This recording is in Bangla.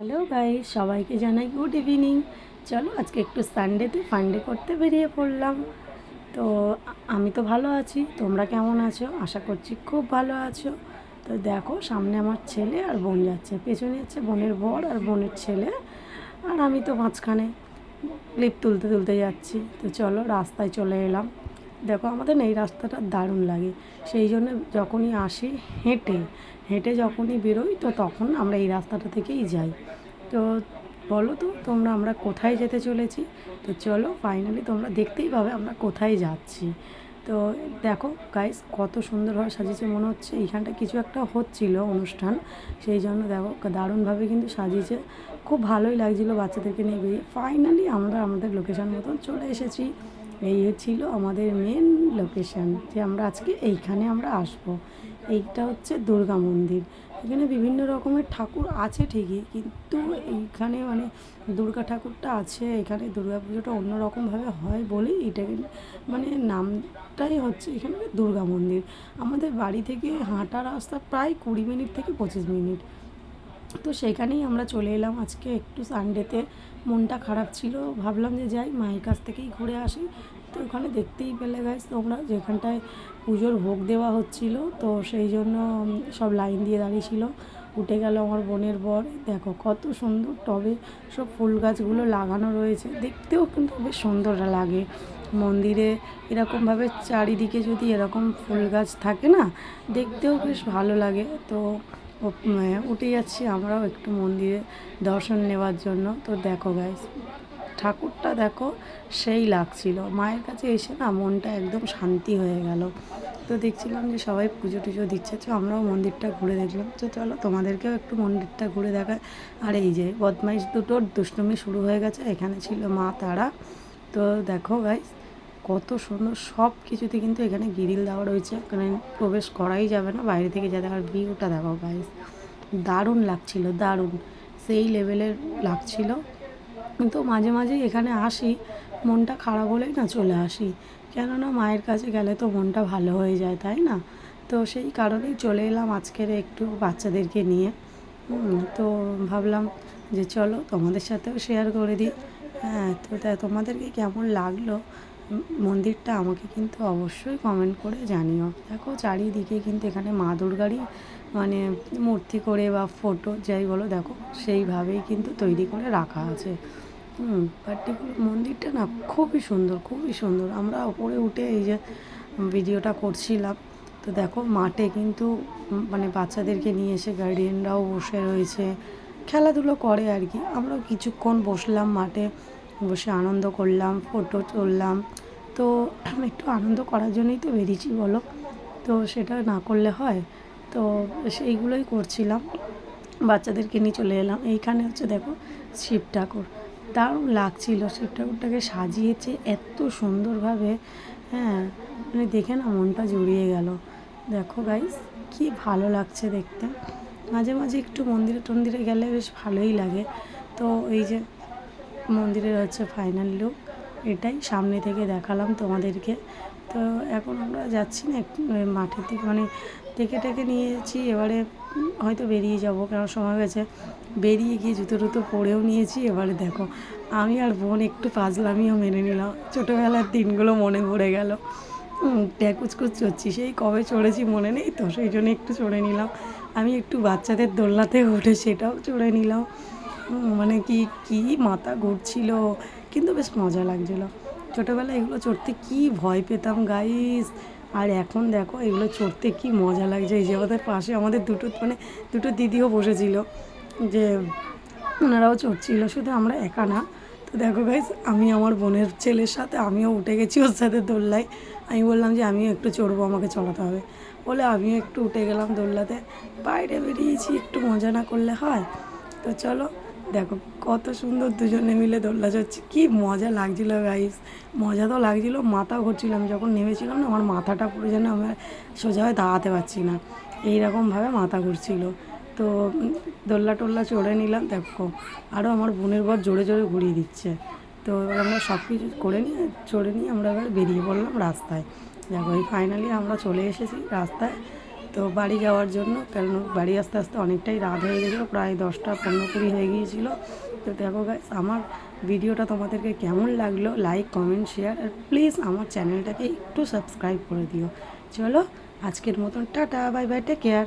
হ্যালো গাই সবাইকে জানাই গুড ইভিনিং চলো আজকে একটু সানডেতে ফান্ডে করতে বেরিয়ে পড়লাম। তো আমি তো ভালো আছি, তোমরা কেমন আছো? আশা করছি খুব ভালো আছো। তো দেখো, সামনে আমার ছেলে আর বোন যাচ্ছে, পেছনে যাচ্ছে বোনের বর আর বোনের ছেলে। আর আমি তো মাঝখানে ক্লিপ তুলতে তুলতে যাচ্ছি। তো চলো রাস্তায় চলে এলাম। দেখো, আমাদের এই রাস্তাটা দারুণ লাগে। সেই জন্য যখনই আসি হেঁটে হেঁটে যখনই বেরোই, তো তখন আমরা এই রাস্তাটা থেকেই যাই। তো বলো তো, তোমরা আমরা কোথায় যেতে চলেছি? তো চলো ফাইনালি তোমরা দেখতেই পাবে আমরা কোথায় যাচ্ছি। তো দেখো গাইস কত সুন্দরভাবে সাজিয়েছে, মনে হচ্ছে এইখানটা কিছু একটা হচ্ছিল অনুষ্ঠান। সেই জন্য দেখো দারুণভাবে কিন্তু সাজিয়েছে। খুব ভালোই লাগছিল বাচ্চাদেরকে নিয়ে বেরিয়ে। ফাইনালি আমরা আমাদের লোকেশন মতন চলে এসেছি। এই ছিল আমাদের মেন লোকেশন যে আমরা আজকে এইখানে আমরা আসব। এইটা হচ্ছে দুর্গা মন্দির। এখানে বিভিন্ন রকমের ঠাকুর আছে ঠিকই, কিন্তু এইখানে মানে দুর্গা ঠাকুরটা আছে, এখানে দুর্গা পুজোটা অন্যরকমভাবে হয় বলেই এটাকে মানে নামটাই হচ্ছে এখানে দুর্গা মন্দির। আমাদের বাড়ি থেকে হাঁটা রাস্তা প্রায় কুড়ি মিনিট থেকে পঁচিশ মিনিট। তো সেখানেই আমরা চলে এলাম। আজকে একটু সানডেতে মনটা খারাপ ছিল। ভাবলাম যে যাই, মায়ের কাছ থেকেই ঘুরে আসি। তো ওখানে দেখতেই পেলে গাছ তোমরা, যেখানটায় পুজোর ভোগ দেওয়া হচ্ছিল। তো সেই জন্য সব লাইন দিয়ে দাঁড়িয়েছিল। উঠে গেল আমার বোনের বর। দেখো কত সুন্দর টবে সব ফুল গাছগুলো লাগানো রয়েছে। দেখতেও কিন্তু বেশ সুন্দর লাগে। মন্দিরে এরকমভাবে চারিদিকে যদি এরকম ফুল গাছ থাকে না, দেখতেও বেশ ভালো লাগে। তো উঠে যাচ্ছি আমরাও একটু মন্দিরে দর্শন নেওয়ার জন্য। তো দেখো গাইস ঠাকুরটা দেখো সেই লাগছিল। মায়ের কাছে এসে না মনটা একদম শান্তি হয়ে গেল। তো দেখছিলাম যে সবাই পুজো টুজো দিচ্ছে, তো আমরাও মন্দিরটা ঘুরে দেখলাম। তো চলো তোমাদেরকেও একটু মন্দিরটা ঘুরে দেখায় আর এই যে বদমাইশ দুটোর দুষ্টুমি শুরু হয়ে গেছে, এখানে ছিল মা তারা। তো দেখো গাইস কত সুন্দর সব কিছুতে কিন্তু এখানে গিরিল দেওয়া রয়েছে। এখানে প্রবেশ করাই যাবে না, বাইরে থেকে যা দেখার ভিউটা দেখো গাইস দারুণ লাগছিল, দারুণ। সেই লেভেলের লাগছিল। কিন্তু মাঝে মাঝে এখানে আসি, মনটা খারাপ হলেই না চলে আসি। কেননা মায়ের কাছে গেলে তো মনটা ভালো হয়ে যায়, তাই না? তো সেই কারণেই চলে এলাম আজকের একটু বাচ্চাদেরকে নিয়ে। তো ভাবলাম যে চলো তোমাদের সাথেও শেয়ার করে দিই। হ্যাঁ তো তোমাদেরকে কেমন লাগল? মন্দিরটা আমাকে কিন্তু অবশ্যই কমেন্ট করে জানিও। দেখো চারিদিকে কিন্তু এখানে মা দুর্গারই মানে মূর্তি করে বা ফটো যাই বলো, দেখো সেইভাবেই কিন্তু তৈরি করে রাখা আছে। হুম পার্টিকুলার মন্দিরটা না খুবই সুন্দর খুবই সুন্দর। আমরা ওপরে উঠে এই যে ভিডিওটা করছিলাম, তো দেখো মাঠে কিন্তু মানে বাচ্চাদেরকে নিয়ে এসে গার্ডিয়ানরাও বসে রয়েছে। খেলাধুলো করে আর কি। আমরাও কিছুক্ষণ বসলাম মাঠে। বসে আনন্দ করলাম ফটো তুললাম। তো একটু আনন্দ করার জন্যই তো বেরিয়েছি, বলো? তো সেটা না করলে হয়? তো সেইগুলোই করছিলাম। বাচ্চাদেরকে নিয়ে চলে এলাম। এইখানে হচ্ছে দেখো শিব ঠাকুর। দারুণ লাগছিল। শিব ঠাকুরটাকে সাজিয়েছে এত সুন্দরভাবে। হ্যাঁ মানে দেখে না মনটা জুড়িয়ে গেল। দেখো গাইস কি ভালো লাগছে দেখতে। মাঝে মাঝে একটু মন্দিরে টন্দিরে গেলে বেশ ভালোই লাগে। তো এই যে মন্দিরের হচ্ছে ফাইনাল লুক এটাই সামনে থেকে দেখালাম তোমাদেরকে। তো এখন আমরা যাচ্ছি না মাঠের দিকে মানে ডেকে টেকে নিয়েছি, এবারে হয়তো বেরিয়ে যাব, কারণ সময় গেছে বেরিয়ে গিয়ে জুতো টুতো পরেও নিয়েছি, এবারে দেখো, আমি আর বোন একটু পাজলামিও মেনে নিলাম। ছোটোবেলার দিনগুলো মনে পড়ে গেল। ট্যাকুচকুচ চড়ছি সেই কবে চড়েছি মনে নেই তো, সেই জন্য একটু চড়ে নিলাম। আমি একটু বাচ্চাদের দোলনাতে উঠে সেটাও চড়ে নিলাম। মানে কি কি মাথা ঘুরছিল, কিন্তু বেশ মজা লাগছিল। ছোটোবেলায় এগুলো চড়তে কি ভয় পেতাম গাইস আর এখন দেখো, এগুলো চড়তে কি মজা লাগছে। এই যে আমাদের পাশে আমাদের দুটো মানে দুটো দিদিও বসেছিল যে ওনারাও চড়ছিল, শুধু আমরা একা না। তো দেখো গাইস আমি আমার বোনের ছেলের সাথে, আমিও উঠে গেছি ওর সাথে দোল্লায়। আমি বললাম যে আমিও একটু চড়বো, আমাকে চড়াতে হবে। বলে আমিও একটু উঠে গেলাম দোল্লাতে। বাইরে বেরিয়েছি, একটু মজা না করলে হয়। তো চলো দেখো, কত সুন্দর দুজনে মিলে দোল্লা চড়ছি কি মজা লাগছিল গাইস মজা তো লাগছিল মাথা ঘুরছিল। আমি যখন নেমেছিলাম না, আমার মাথাটা পুরো যেন আমার সোজা হয়ে দাঁড়াতে পারছি না। এইরকমভাবে মাথা ঘুরছিল। তো দোল্লা টোল্লা চড়ে নিলাম, দেখো। আরও আমার বোনের বর জোরে জোরে ঘুরিয়ে দিচ্ছে। তো আমরা সব কিছু করে নিয়ে, চড়ে নিয়ে আমরা এবার বেরিয়ে পড়লাম রাস্তায়। দেখো, এই ফাইনালি আমরা চলে এসেছি রাস্তায়। তো বাড়ি যাওয়ার জন্য কারণ বাড়ি আসতে আসতে অনেকটাই রাত হয়ে গেছিল, প্রায় দশটা পনেরো কুড়ি হয়ে গিয়েছিল। তো দেখো গাইস আমার ভিডিওটা তোমাদেরকে কেমন লাগল লাইক কমেন্ট শেয়ার আর প্লিজ আমার চ্যানেলটাকে একটু সাবস্ক্রাইব করে দিও। চলো, আজকের মতন tata bye bye take care